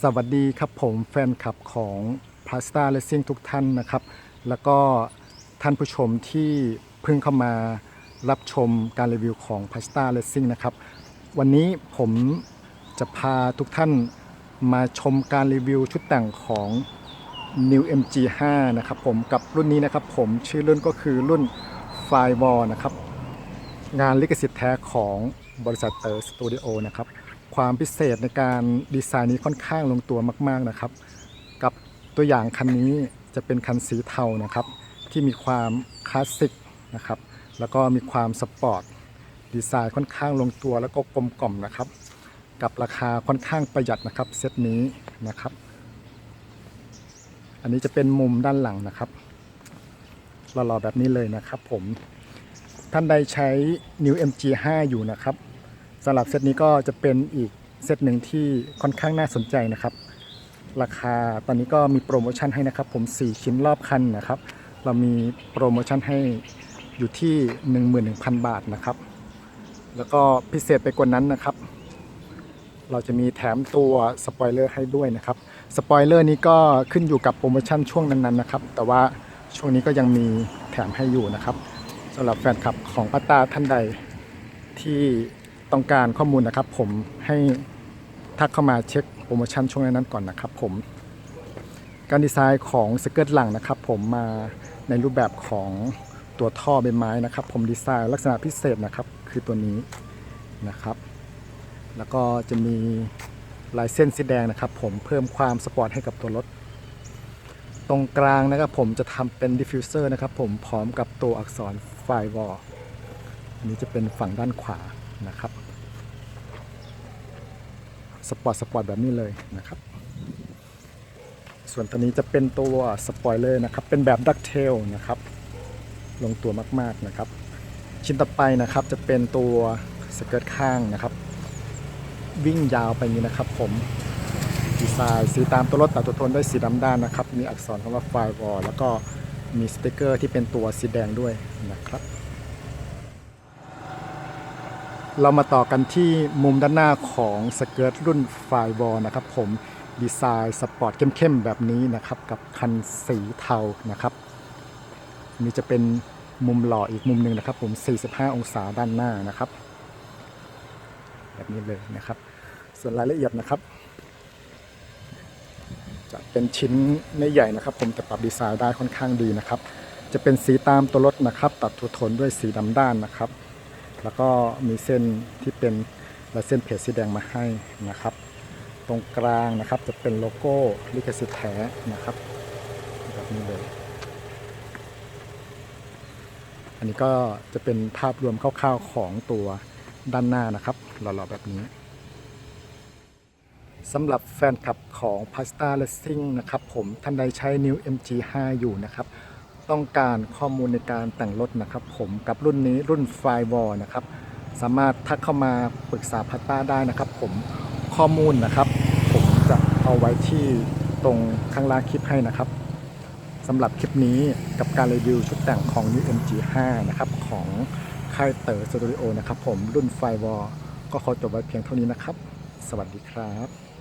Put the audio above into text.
สวัสดีครับผมแฟนคลับของ p l a s t a Racing ทุกท่านนะครับ แล้วก็ท่านผู้ชมที่เพิ่งเข้ามารับชมการรีวิวของ p l a s t a Racing นะครับ วันนี้ผมจะพาทุกท่านมาชมการรีวิวชุดแต่งของ New MG5 นะครับผมกับรุ่นนี้นะครับผมชื่อรุ่นก็คือรุ่น f i r e w a l l นะครับ งานลิขสิทธิ์แท้ของบริษัทเตอร์สตูดิโอนะครับ ความพิเศษในการดีไซน์นี้ค่อนข้างลงตัวมาก ๆนะครับ กับตัวอย่างคันนี้จะเป็นคันสีเทานะครับ ที่มีความคลาสสิกนะครับ แล้วก็มีความสปอร์ตดีไซน์ค่อนข้างลงตัวแล้วก็กลมกล่อมนะครับ กับราคาค่อนข้างประหยัดนะครับเซตนี้นะครับ อันนี้จะเป็นมุมด้านหลังนะครับหล่อๆแบบนี้เลยนะครับผมท่านใดใช้ New MG5 อยู่นะครับ สำหรับเซตนี้ก็จะเป็นอีกเซตหนึ่งที่ค่อนข้างน่าสนใจนะครับ ราคาตอนนี้ก็มีโปรโมชั่นให้นะครับ ผม 4 ชิ้นรอบคันนะครับ เรามีโปรโมชั่นให้อยู่ที่ 11,000 บาทนะครับ แล้วก็พิเศษไปกว่านั้นนะครับ เราจะมีแถมตัวสปอยเลอร์ให้ด้วยนะครับสปอยเลอร์นี้ก็ขึ้นอยู่กับโปรโมชั่นช่วงนั้นๆนะครับ แต่ว่าช่วงนี้ก็ยังมีแถมให้อยู่นะครับสำหรับแฟนคลับของป้าตาท่านใดที่ ต้องการข้อมูลนะครับ ผมให้ทักเข้ามาเช็คโปรโมชั่นช่วงนั้นก่อนนะครับ ผม การดีไซน์ของสเกิร์ตหลังนะครับ ผมมาในรูปแบบของตัวท่อใบไม้นะครับ ผมดีไซน์ลักษณะพิเศษนะครับ คือตัวนี้นะครับ แล้วก็จะมีลายเส้นสีแดงนะครับ ผมเพิ่มความสปอร์ตให้กับตัวรถตรงกลางนะครับ ผมจะทำเป็นดิฟฟิวเซอร์นะครับ ผมพร้อมกับตัวอักษรไฟวอลอันนี้จะเป็นฝั่งด้านขวา นะครับสปอร์ตสปอร์ตแบบนี้เลยนะครับ ส่วนตัวนี้จะเป็นตัวสปอยเลอร์นะครับ เป็นแบบดักเทลนะครับ ลงตัวมากๆนะครับ ชิ้นต่อไปนะครับจะเป็นตัวสเกิร์ตข้างนะครับ วิ่งยาวไปนี้นะครับ ผมดีไซน์สีตามตัวรถตัดตัวทนด้วยสีดำด้านนะครับ มีอักษรคำว่าไฟวอลแล้วก็มีสติกเกอร์ที่เป็นตัวสีแดงด้วยนะครับ เรามาต่อกันที่มุมด้านหน้าของสเกิร์ตรุ่นไฟวอลนะครับผมดีไซน์สปอร์ตเข้มๆแบบนี้นะครับ กับคันสีเทานะครับอันนี้จะเป็นมุมหล่ออีกมุมหนึ่งนะครับ ผม 45 องศาด้านหน้านะครับ แบบนี้เลยนะครับ ส่วนรายละเอียดนะครับ จะเป็นชิ้นไม่ใหญ่นะครับ ผมแต่ปรับดีไซน์ได้ค่อนข้างดีนะครับ จะเป็นสีตามตัวรถนะครับ ตัดทุโทนด้วยสีดำด้านนะครับ แล้วก็มีเส้นที่เป็นลายเส้นเพจสีแดงมาให้นะครับ ตรงกลางนะครับจะเป็นโลโก้ลิขสิทธิ์แท้นะครับแบบนี้เลย อันนี้ก็จะเป็นภาพรวมคร่าวๆของตัวด้านหน้านะครับหล่อๆแบบนี้สำหรับแฟนคลับของ Pasta Racing นะครับผมท่านใดใช้ New MG5 อยู่นะครับ ต้องการข้อมูลในการแต่งรถนะครับผมกับรุ่นนี้รุ่น f i r e w a l l นะครับสามารถทักเข้ามาปรึกษาพัตตาได้นะครับ ผมข้อมูลนะครับ ผมจะเอาไว้ที่ตรงข้างล่างคลิปให้นะครับสำหรับคลิปนี้กับการรีวิวชุดแต่งของ New MG5 นะครับของค่ายเต๋อสตูดิโอนะครับผมรุ่น f i r e w a l l ก็ขอจบไว้เพียงเท่านี้นะครับ สวัสดีครับ